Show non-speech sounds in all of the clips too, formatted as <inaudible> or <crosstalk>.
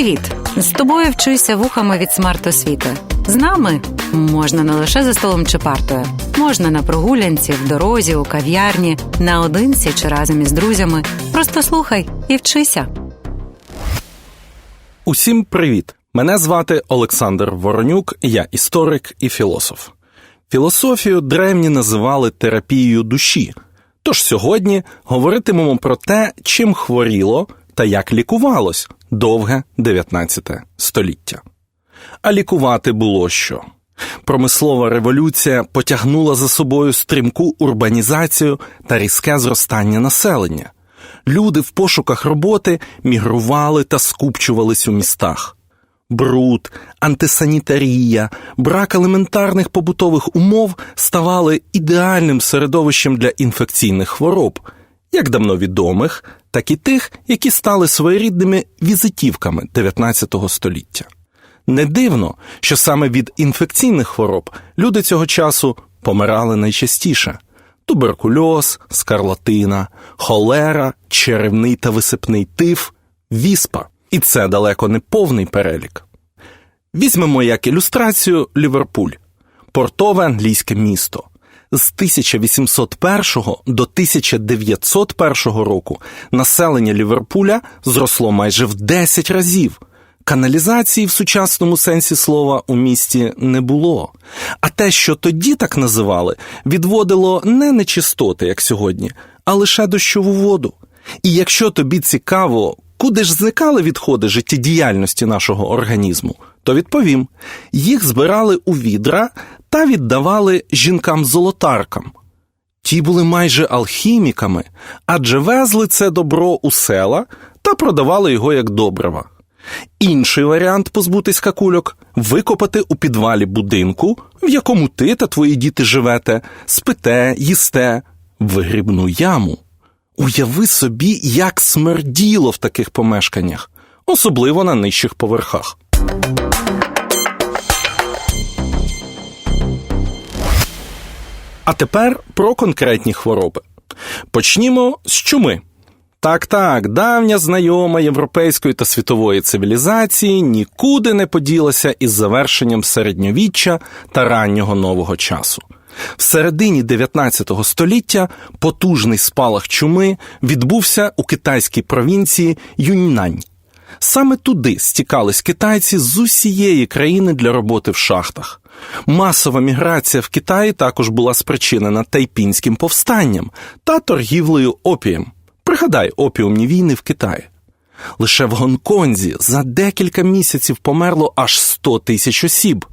Привіт! З тобою вчуся вухами від смарт-освіти. З нами можна не лише за столом чи партою, можна на прогулянці, в дорозі, у кав'ярні, наодинці чи разом із друзями. Просто слухай і вчися. Усім привіт! Мене звати Олександр Воронюк, я історик і філософ. Філософію древні називали терапією душі. Тож сьогодні говоритимемо про те, чим хворіло та як лікувалось довге 19 століття. А лікувати було що? Промислова революція потягнула за собою стрімку урбанізацію та різке зростання населення. Люди в пошуках роботи мігрували та скупчувались у містах. Бруд, антисанітарія, брак елементарних побутових умов ставали ідеальним середовищем для інфекційних хвороб, як давно відомих, так і тих, які стали своєрідними візитівками 19 століття. Не дивно, що саме від інфекційних хвороб люди цього часу помирали найчастіше туберкульоз, скарлатина, холера, черевний та висипний тиф, віспа. І це далеко не повний перелік. Візьмемо як ілюстрацію Ліверпуль, портове англійське місто. З 1801 до 1901 року населення Ліверпуля зросло майже в 10 разів. Каналізації в сучасному сенсі слова у місті не було. А те, що тоді так називали, відводило не нечистоти, як сьогодні, а лише дощову воду. І якщо тобі цікаво, куди ж зникали відходи життєдіяльності нашого організму, то відповім: їх збирали у відра та віддавали жінкам-золотаркам. Ті були майже алхіміками, адже везли це добро у села та продавали його як добрива. Інший варіант позбутись какульок викопати у підвалі будинку, в якому ти та твої діти живете, спите, їсте, вигрібну яму. Уяви собі, як смерділо в таких помешканнях, особливо на нижчих поверхах. А тепер про конкретні хвороби. Почнімо з чуми. Так, так, давня знайома європейської та світової цивілізації нікуди не поділася із завершенням середньовіччя та раннього нового часу. В середині 19 століття потужний спалах чуми відбувся у китайській провінції Юньнань. Саме туди стікались китайці з усієї країни для роботи в шахтах. Масова міграція в Китаї також була спричинена тайпінським повстанням та торгівлею опієм. Пригадай опіумні війни в Китаї. Лише в Гонконзі за декілька місяців померло аж 100 тисяч осіб.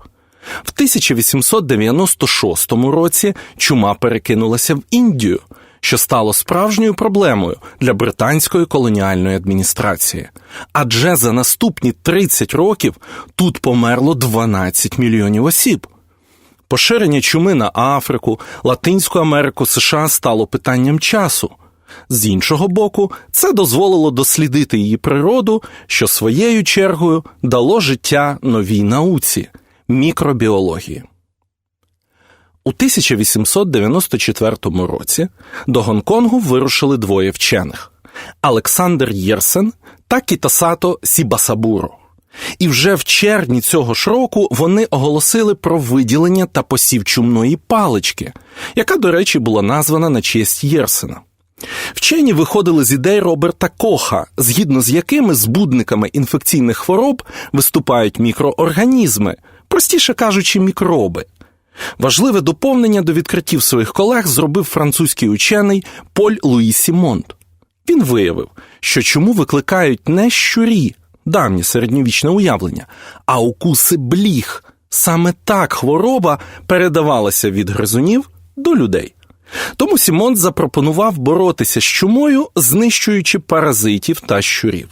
В 1896 році чума перекинулася в Індію, що стало справжньою проблемою для британської колоніальної адміністрації. Адже за наступні 30 років тут померло 12 мільйонів осіб. Поширення чуми на Африку, Латинську Америку, США стало питанням часу. З іншого боку, це дозволило дослідити її природу, що своєю чергою дало життя новій науці мікробіології. У 1894 році до Гонконгу вирушили двоє вчених Олександр Єрсен та Кітасато Сібасабуро. І вже в червні цього ж року вони оголосили про виділення та посів чумної палички, яка, до речі, була названа на честь Єрсена. Вчені виходили з ідей Роберта Коха, згідно з якими збудниками інфекційних хвороб виступають мікроорганізми, простіше кажучи, мікроби. Важливе доповнення до відкриттів своїх колег зробив французький учений Поль Луї Сімонт. Він виявив, що чому викликають не щурі, давнє середньовічне уявлення, а укуси бліг. Саме так хвороба передавалася від гризунів до людей. Тому Сімонт запропонував боротися з чумою, знищуючи паразитів та щурів.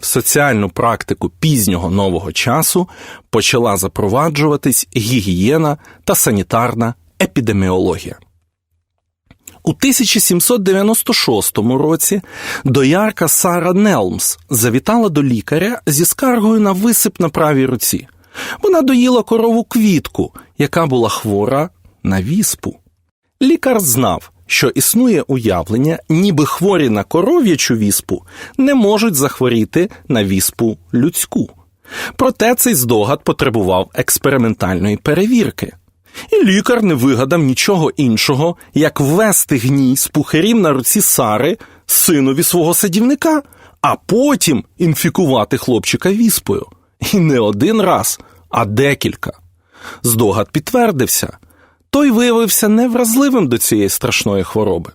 В соціальну практику пізнього нового часу почала запроваджуватись гігієна та санітарна епідеміологія. У 1796 році доярка Сара Нелмс завітала до лікаря зі скаргою на висип на правій руці. Вона доїла корову квітку, яка була хвора на віспу. Лікар знав, що існує уявлення, ніби хворі на коров'ячу віспу не можуть захворіти на віспу людську. Проте цей здогад потребував експериментальної перевірки. І лікар не вигадав нічого іншого, як ввести гній з пухарів на руці Сари синові свого садівника, а потім інфікувати хлопчика віспою. І не один раз, а декілька. Здогад підтвердився. Той виявився невразливим до цієї страшної хвороби.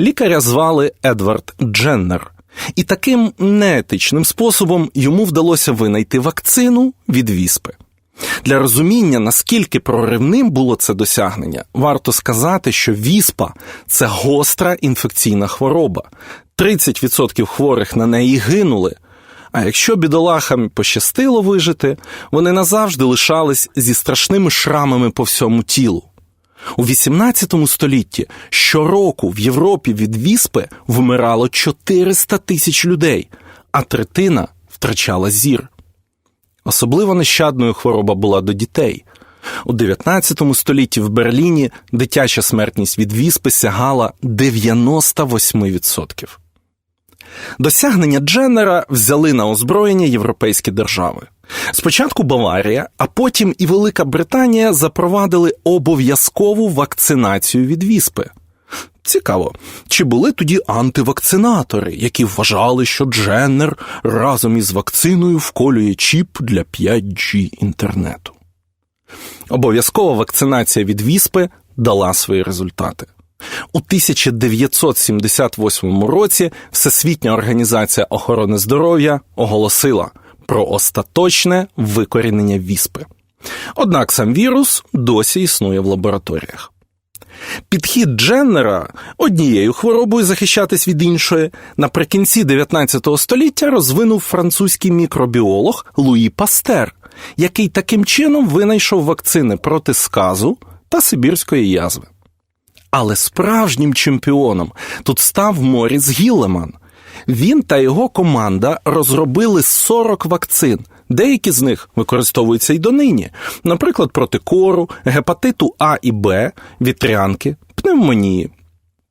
Лікаря звали Едвард Дженнер, і таким неетичним способом йому вдалося винайти вакцину від віспи. Для розуміння, наскільки проривним було це досягнення, варто сказати, що віспа це гостра інфекційна хвороба. 30% хворих на неї гинули. А якщо бідолахам пощастило вижити, вони назавжди лишались зі страшними шрамами по всьому тілу. У XVIII столітті щороку в Європі від віспи вмирало 400 тисяч людей, а третина втрачала зір. Особливо нещадною хвороба була до дітей. У 19 столітті в Берліні дитяча смертність від віспи сягала 98%. Досягнення Дженнера взяли на озброєння європейські держави. Спочатку Баварія, а потім і Велика Британія запровадили обов'язкову вакцинацію від віспи. Цікаво, чи були тоді антивакцинатори, які вважали, що Дженнер разом із вакциною вколює чіп для 5G інтернету. Обов'язкова вакцинація від віспи дала свої результати. У 1978 році Всесвітня організація охорони здоров'я оголосила про остаточне викорінення віспи. Однак сам вірус досі існує в лабораторіях. Підхід Дженнера однією хворобою захищатись від іншої наприкінці 19 століття розвинув французький мікробіолог Луї Пастер, який таким чином винайшов вакцини проти сказу та сибірської язви. Але справжнім чемпіоном тут став Моріс Гіллеман. Він та його команда розробили 40 вакцин. Деякі з них використовуються й донині, наприклад, проти кору, гепатиту А і Б, вітрянки, пневмонії.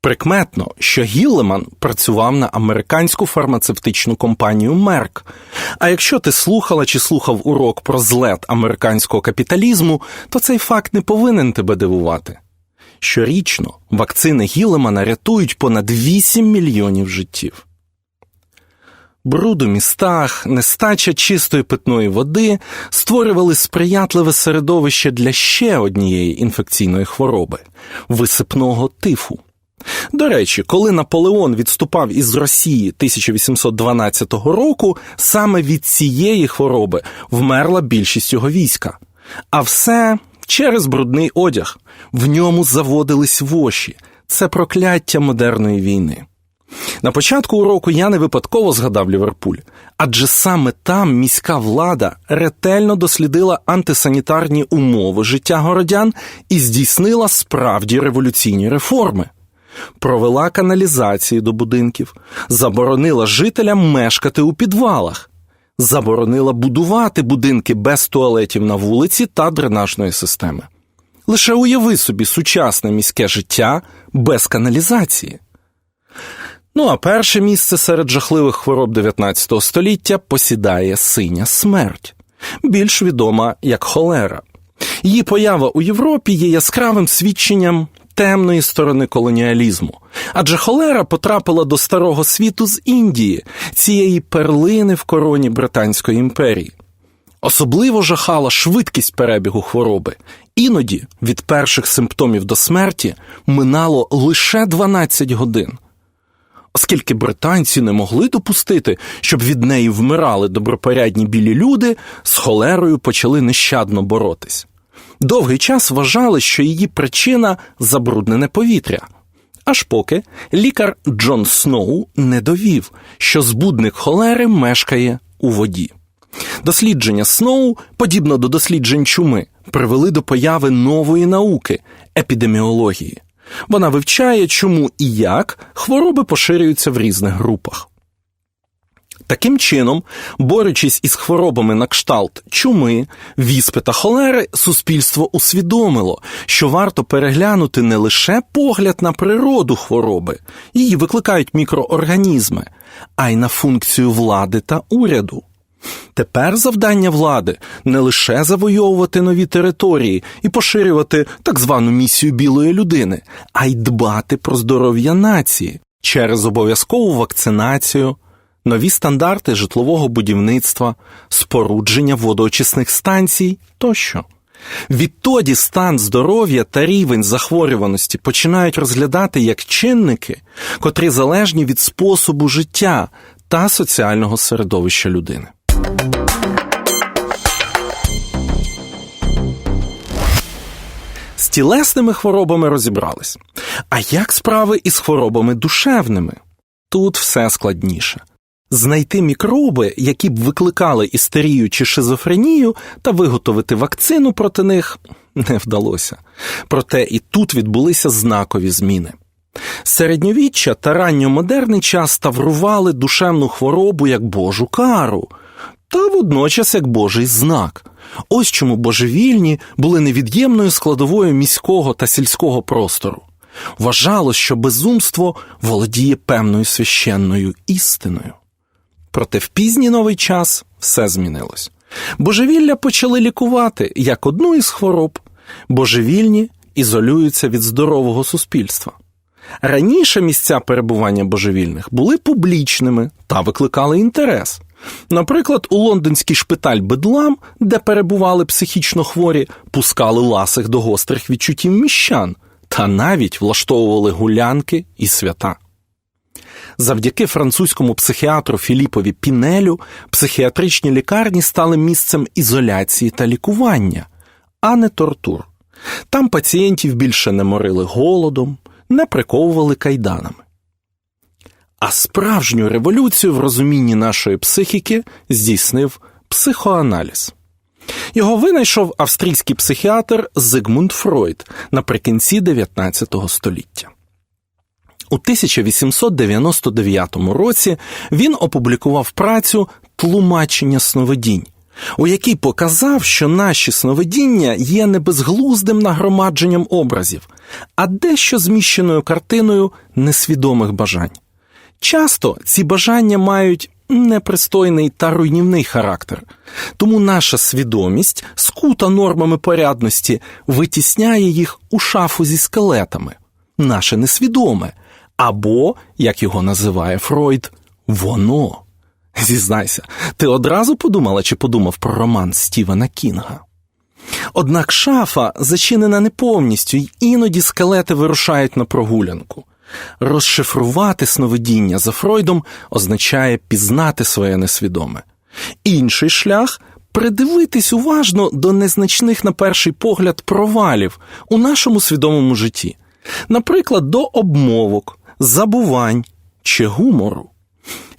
Прикметно, що Гіллеман працював на американську фармацевтичну компанію Мерк. А якщо ти слухала чи слухав урок про злет американського капіталізму, то цей факт не повинен тебе дивувати. Щорічно вакцини Гілемана рятують понад 8 мільйонів життів. Бруд у містах, нестача чистої питної води створювали сприятливе середовище для ще однієї інфекційної хвороби висипного тифу. До речі, коли Наполеон відступав із Росії 1812 року, саме від цієї хвороби вмерла більшість його війська. А все через брудний одяг. В ньому заводились воші. Це прокляття модерної війни. На початку уроку я не випадково згадав Ліверпуль, адже саме там міська влада ретельно дослідила антисанітарні умови життя городян і здійснила справді революційні реформи. Провела каналізації до будинків, заборонила жителям мешкати у підвалах, заборонила будувати будинки без туалетів на вулиці та дренажної системи. Лише уяви собі сучасне міське життя без каналізації. Ну а перше місце серед жахливих хвороб 19 століття посідає синя смерть, більш відома як холера. Її поява у Європі є яскравим свідченням темної сторони колоніалізму, адже холера потрапила до старого світу з Індії, цієї перлини в короні Британської імперії. Особливо жахала швидкість перебігу хвороби. Іноді від перших симптомів до смерті минало лише 12 годин. Оскільки британці не могли допустити, щоб від неї вмирали добропорядні білі люди, з холерою почали нещадно боротись. Довгий час вважали, що її причина забруднене повітря. Аж поки лікар Джон Сноу не довів, що збудник холери мешкає у воді. Дослідження Сноу, подібно до досліджень чуми, привели до появи нової науки епідеміології. Вона вивчає, чому і як хвороби поширюються в різних групах. Таким чином, борючись із хворобами на кшталт чуми, віспи та холери, суспільство усвідомило, що варто переглянути не лише погляд на природу хвороби, її викликають мікроорганізми, а й на функцію влади та уряду. Тепер завдання влади не лише завойовувати нові території і поширювати так звану місію білої людини, а й дбати про здоров'я нації через обов'язкову вакцинацію, нові стандарти житлового будівництва, спорудження водоочисних станцій тощо. Відтоді стан здоров'я та рівень захворюваності починають розглядати як чинники, котрі залежні від способу життя та соціального середовища людини. З тілесними хворобами розібрались. А як справи із хворобами душевними? Тут все складніше. Знайти мікроби, які б викликали істерію чи шизофренію, та виготовити вакцину проти них <laughs> не вдалося. Проте і тут відбулися знакові зміни. Середньовіччя та ранньомодерний час таврували душевну хворобу як божу кару, та водночас як божий знак. Ось чому божевільні були невід'ємною складовою міського та сільського простору. Вважалось, що безумство володіє певною священною істиною. Проте в пізній новий час все змінилось. Божевілля почали лікувати як одну із хвороб, божевільні ізолюються від здорового суспільства. Раніше місця перебування божевільних були публічними та викликали інтерес. Наприклад, у лондонський шпиталь Бедлам, де перебували психічно хворі, пускали ласих до гострих відчуттів міщан та навіть влаштовували гулянки і свята. Завдяки французькому психіатру Філіпові Пінелю психіатричні лікарні стали місцем ізоляції та лікування, а не тортур. Там пацієнтів більше не морили голодом, не приковували кайданами. А справжню революцію в розумінні нашої психіки здійснив психоаналіз. Його винайшов австрійський психіатр Зигмунд Фройд наприкінці 19 століття. У 1899 році він опублікував працю Тлумачення сновидінь, у якій показав, що наші сновидіння є не безглуздим нагромадженням образів, а дещо зміщеною картиною несвідомих бажань. Часто ці бажання мають непристойний та руйнівний характер, тому наша свідомість, скута нормами порядності, витісняє їх у шафу зі скелетами, наше несвідоме, або, як його називає Фройд, воно. Зізнайся, ти одразу подумала чи подумав про роман Стівена Кінга? Однак шафа зачинена не повністю, й іноді скелети вирушають на прогулянку. Розшифрувати сновидіння за Фройдом означає пізнати своє несвідоме. Інший шлях придивитись уважно до незначних, на перший погляд, провалів у нашому свідомому житті, наприклад, до обмовок, забувань чи гумору.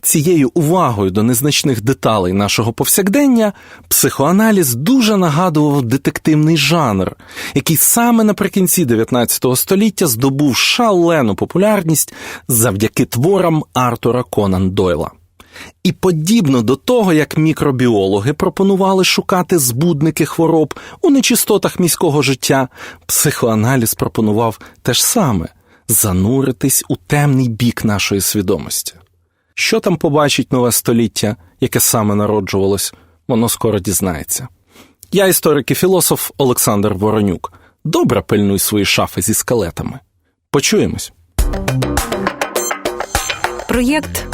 Цією увагою до незначних деталей нашого повсякдення психоаналіз дуже нагадував детективний жанр, який саме наприкінці 19 століття здобув шалену популярність завдяки творам Артура Конан Дойла. І подібно до того, як мікробіологи пропонували шукати збудники хвороб у нечистотах міського життя, психоаналіз пропонував те ж саме зануритись у темний бік нашої свідомості. Що там побачить нове століття, яке саме народжувалось, воно скоро дізнається. Я історик і філософ Олександр Воронюк. Добре пильнуй свої шафи зі скелетами. Почуємось. Проєкт